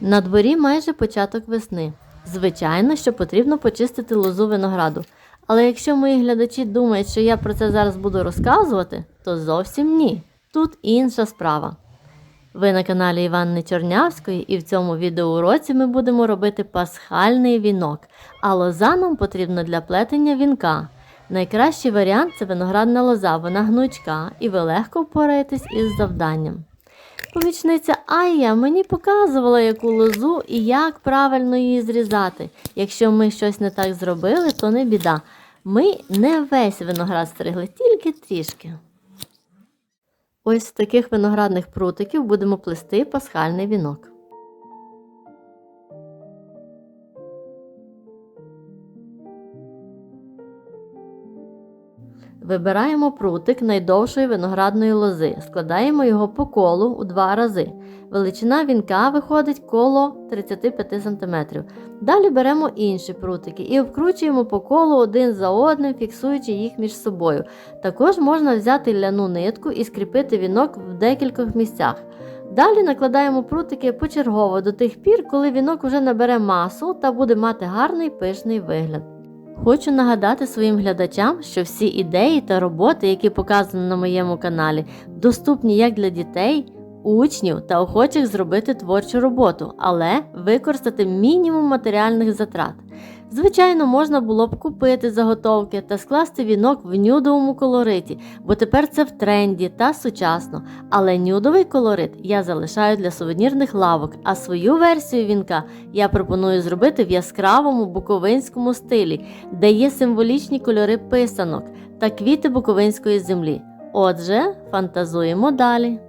На дворі майже початок весни. Звичайно, що потрібно почистити лозу винограду. Але якщо мої глядачі думають, що я про це зараз буду розказувати, то зовсім ні. Тут інша справа. Ви на каналі Іванни Чорнявської, і в цьому відеоуроці ми будемо робити пасхальний вінок, а лоза нам потрібна для плетення вінка. Найкращий варіант це виноградна лоза, вона гнучка, і ви легко впораєтесь із завданням. Помічниця Айя мені показувала, яку лозу і як правильно її зрізати. Якщо ми щось не так зробили, то не біда. Ми не весь виноград стригли, тільки трішки. Ось з таких виноградних прутиків будемо плести пасхальний вінок. Вибираємо прутик найдовшої виноградної лози, складаємо його по колу у два рази. Величина вінка виходить коло 35 см. Далі беремо інші прутики і обкручуємо по колу один за одним, фіксуючи їх між собою. Також можна взяти ляну нитку і скріпити вінок в декількох місцях. Далі накладаємо прутики почергово до тих пір, коли вінок вже набере масу та буде мати гарний пишний вигляд. Хочу нагадати своїм глядачам, що всі ідеї та роботи, які показані на моєму каналі, доступні як для дітей, учнів та охочих зробити творчу роботу, але використати мінімум матеріальних затрат. Звичайно, можна було б купити заготовки та скласти вінок в нюдовому колориті, бо тепер це в тренді та сучасно. Але нюдовий колорит я залишаю для сувенірних лавок, а свою версію вінка я пропоную зробити в яскравому буковинському стилі, де є символічні кольори писанок та квіти буковинської землі. Отже, фантазуємо далі.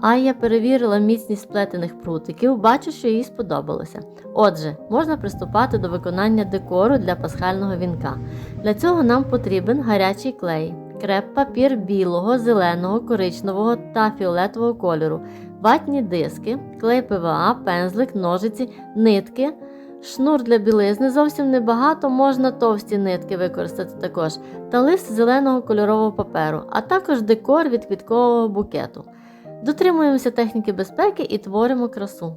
А я перевірила міцність сплетених прутиків, бачу, що їй сподобалося. Отже, можна приступати до виконання декору для пасхального вінка. Для цього нам потрібен гарячий клей, креп-папір білого, зеленого, коричневого та фіолетового кольору, ватні диски, клей ПВА, пензлик, ножиці, нитки. Шнур для білизни зовсім небагато, можна товсті нитки використати також, та лист зеленого кольорового паперу, а також декор від квіткового букету. Дотримуємося техніки безпеки і творимо красу.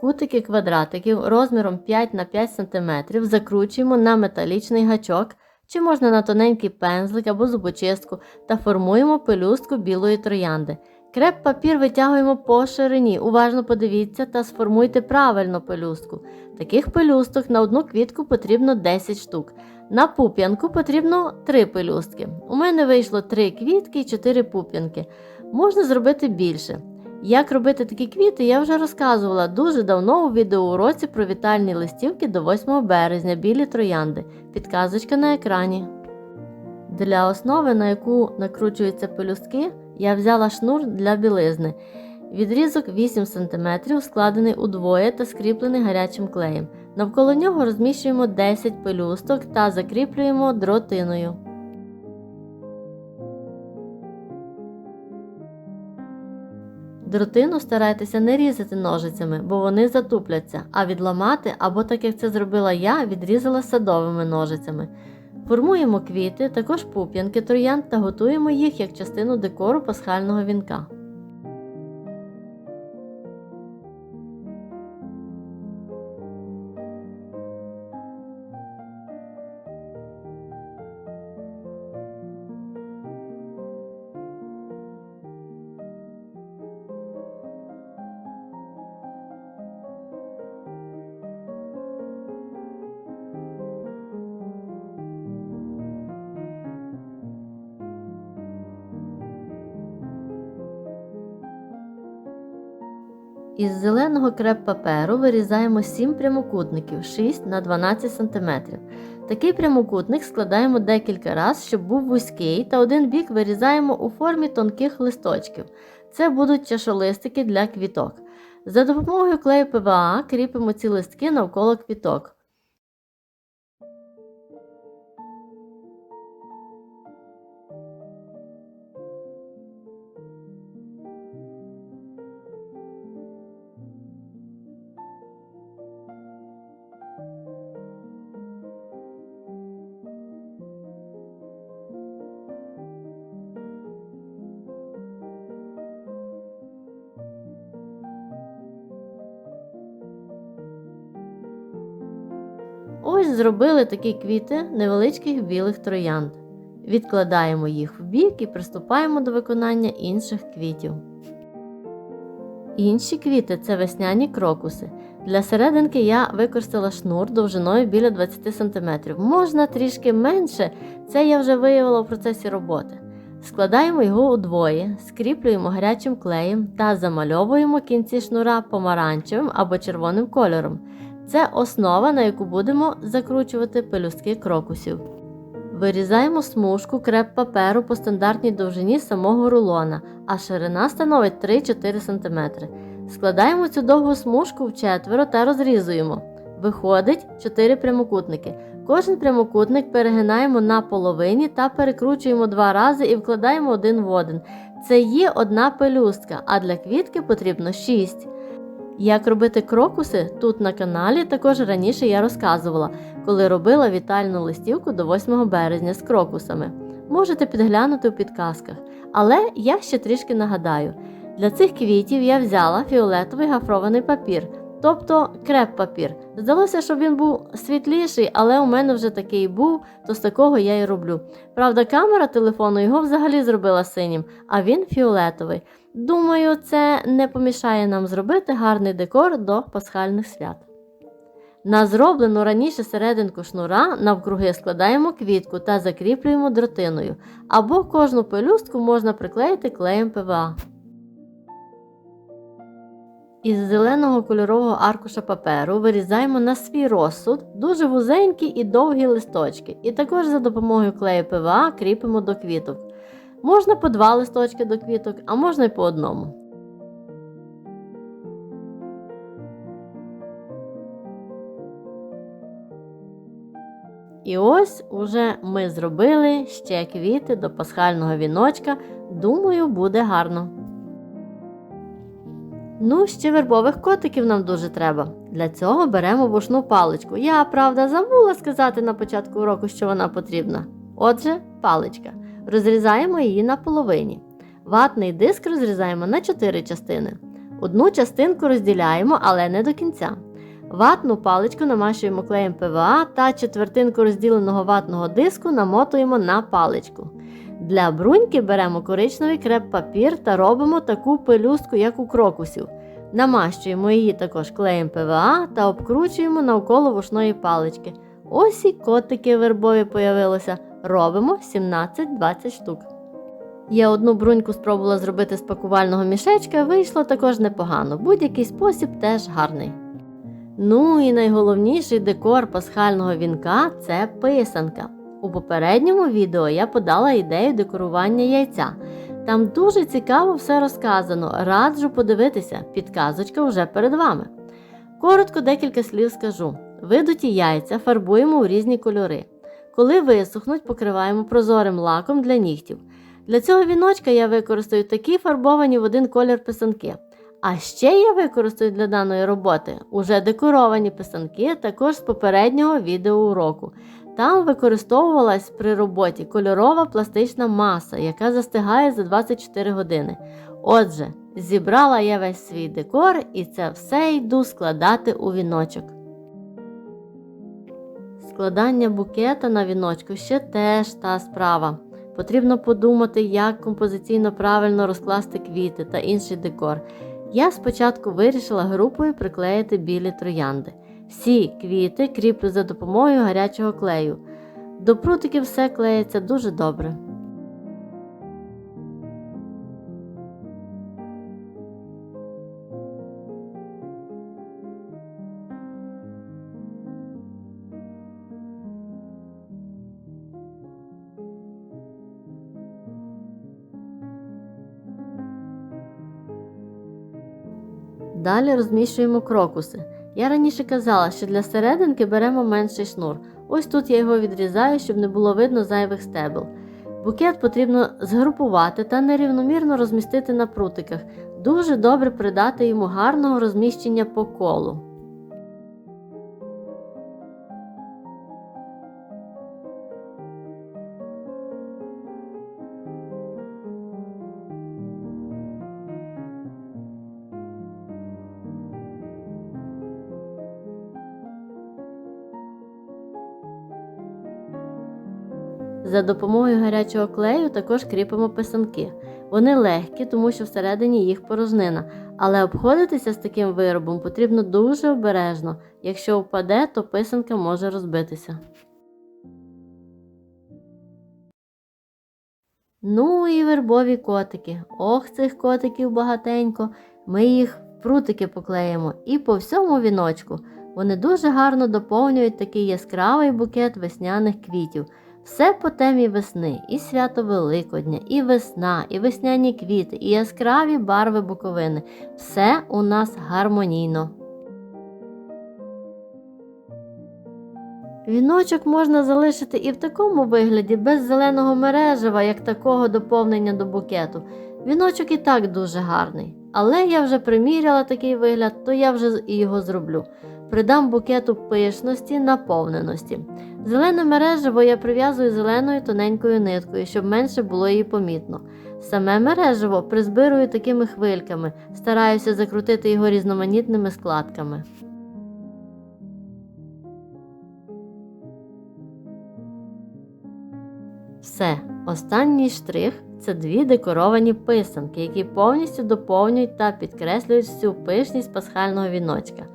Кутики квадратиків розміром 5 на 5 см закручуємо на металічний гачок чи можна на тоненький пензлик або зубочистку та формуємо пелюстку білої троянди. Креп папір витягуємо по ширині. Уважно подивіться та сформуйте правильно пелюстку. Таких пелюсток на одну квітку потрібно 10 штук. На пуп'янку потрібно 3 пелюстки. У мене вийшло 3 квітки і 4 пуп'янки. Можна зробити більше. Як робити такі квіти, я вже розказувала дуже давно у відеоуроці про вітальні листівки до 8 березня білі троянди. Підказочка на екрані. Для основи, на яку накручуються пелюстки, я взяла шнур для білизни. Відрізок 8 см складений удвоє та скріплений гарячим клеєм. Навколо нього розміщуємо 10 пелюсток та закріплюємо дротиною. Дротину старайтеся не різати ножицями, бо вони затупляться, а відламати, або так як це зробила я, відрізала садовими ножицями. Формуємо квіти, також пуп'янки троянд та готуємо їх як частину декору пасхального вінка. Із зеленого креп-паперу вирізаємо 7 прямокутників 6 на 12 см. Такий прямокутник складаємо декілька разів, щоб був вузький, та один бік вирізаємо у формі тонких листочків. Це будуть чашолистики для квіток. За допомогою клею ПВА кріпимо ці листки навколо квіток. Ось зробили такі квіти невеличких білих троянд. Відкладаємо їх в бік і приступаємо до виконання інших квітів. Інші квіти це весняні крокуси. Для серединки я використала шнур довжиною біля 20 см. Можна трішки менше, це я вже виявила в процесі роботи. Складаємо його удвоє, скріплюємо гарячим клеєм та замальовуємо кінці шнура помаранчевим або червоним кольором. Це основа, на яку будемо закручувати пелюстки крокусів. Вирізаємо смужку креп паперу по стандартній довжині самого рулона, а ширина становить 3-4 см. Складаємо цю довгу смужку в четверо та розрізуємо. Виходить 4 прямокутники. Кожен прямокутник перегинаємо на половині та перекручуємо два рази і вкладаємо один в один. Це є одна пелюстка, а для квітки потрібно 6. Як робити крокуси тут на каналі також раніше я розказувала, коли робила вітальну листівку до 8 березня з крокусами. Можете підглянути у підказках. Але я ще трішки нагадаю: для цих квітів я взяла фіолетовий гафрований папір, тобто креп-папір. Здалося, щоб він був світліший, але у мене вже такий був, то з такого я і роблю. Правда, камера телефону його взагалі зробила синім, а він фіолетовий. Думаю, це не помішає нам зробити гарний декор до пасхальних свят. На зроблену раніше серединку шнура навкруги складаємо квітку та закріплюємо дротиною, або кожну пелюстку можна приклеїти клеєм ПВА. Із зеленого кольорового аркуша паперу вирізаємо на свій розсуд дуже вузенькі і довгі листочки, і також за допомогою клею ПВА кріпимо до квіток. Можна по два листочки до квіток, а можна й по одному. І ось уже ми зробили ще квіти до пасхального віночка. Думаю, буде гарно. Ну, ще вербових котиків нам дуже треба. Для цього беремо вушну паличку. Я, правда, забула сказати на початку уроку, що вона потрібна. Отже, паличка. Розрізаємо її на половині. Ватний диск розрізаємо на 4 частини. Одну частинку розділяємо, але не до кінця. Ватну паличку намащуємо клеєм ПВА та четвертинку розділеного ватного диску намотуємо на паличку. Для бруньки беремо коричневий креп-папір та робимо таку пелюстку, як у крокусів. Намащуємо її також клеєм ПВА та обкручуємо навколо вушної палички. Ось і котики вербові появилося. Робимо 17-20 штук. Я одну бруньку спробувала зробити з пакувального мішечка, вийшло також непогано. Будь-який спосіб теж гарний. Ну і найголовніший декор пасхального вінка це писанка. У попередньому відео я подала ідею декорування яйця. Там дуже цікаво все розказано, раджу подивитися, підказочка вже перед вами. Коротко декілька слів скажу: видуті яйця фарбуємо у різні кольори. Коли висохнуть, покриваємо прозорим лаком для нігтів. Для цього віночка я використаю такі фарбовані в один колір писанки. А ще я використаю для даної роботи уже декоровані писанки, також з попереднього відеоуроку. Там використовувалась при роботі кольорова пластична маса, яка застигає за 24 години. Отже, зібрала я весь свій декор і це все йду складати у віночок. Складання букета на віночку ще теж та справа. Потрібно подумати, як композиційно правильно розкласти квіти та інший декор. Я спочатку вирішила групою приклеїти білі троянди. Всі квіти кріплю за допомогою гарячого клею. До прутиків все клеїться дуже добре. Далі розміщуємо крокуси. Я раніше казала, що для серединки беремо менший шнур. Ось тут я його відрізаю, щоб не було видно зайвих стебел. Букет потрібно згрупувати та нерівномірно розмістити на прутиках. Дуже добре придати йому гарного розміщення по колу. За допомогою гарячого клею також кріпимо писанки. Вони легкі, тому що всередині їх порожнина, але обходитися з таким виробом потрібно дуже обережно. Якщо впаде, то писанка може розбитися. Ну і вербові котики. Ох, цих котиків багатенько. Ми їх прутики поклеїмо і по всьому віночку. Вони дуже гарно доповнюють такий яскравий букет весняних квітів. Все по темі весни, і свято Великодня, і весна, і весняні квіти, і яскраві барви буковини. Все у нас гармонійно. Віночок можна залишити і в такому вигляді, без зеленого мережева, як такого доповнення до букету. Віночок і так дуже гарний. Але я вже приміряла такий вигляд, то я вже і його зроблю. Придам букету пишності, наповненості. Зелене мережево я прив'язую зеленою тоненькою ниткою, щоб менше було її помітно. Саме мережево призбирую такими хвильками, стараюся закрутити його різноманітними складками. Все, останній штрих це дві декоровані писанки, які повністю доповнюють та підкреслюють всю пишність пасхального віночка.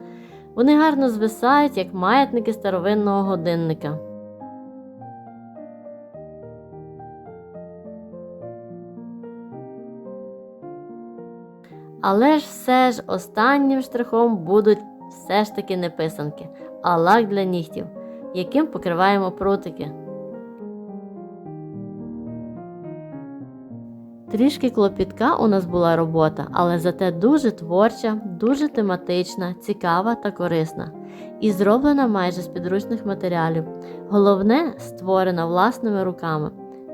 Вони гарно звисають, як маятники старовинного годинника. Але ж все ж останнім штрихом будуть все ж таки не писанки, а лак для нігтів, яким покриваємо прутики. Трішки клопітка у нас була робота, але зате дуже творча, дуже тематична, цікава та корисна. І зроблена майже з підручних матеріалів. Головне, створена власними руками.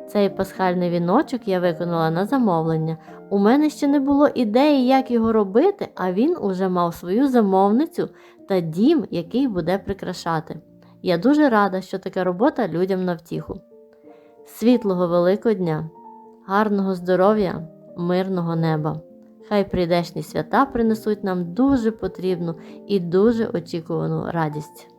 Цей пасхальний віночок я виконала на замовлення. У мене ще не було ідеї, як його робити, а він уже мав свою замовницю та дім, який буде прикрашати. Я дуже рада, що така робота людям на втіху. Світлого великого дня! Гарного здоров'я, мирного неба. Хай прийдешні свята принесуть нам дуже потрібну і дуже очікувану радість.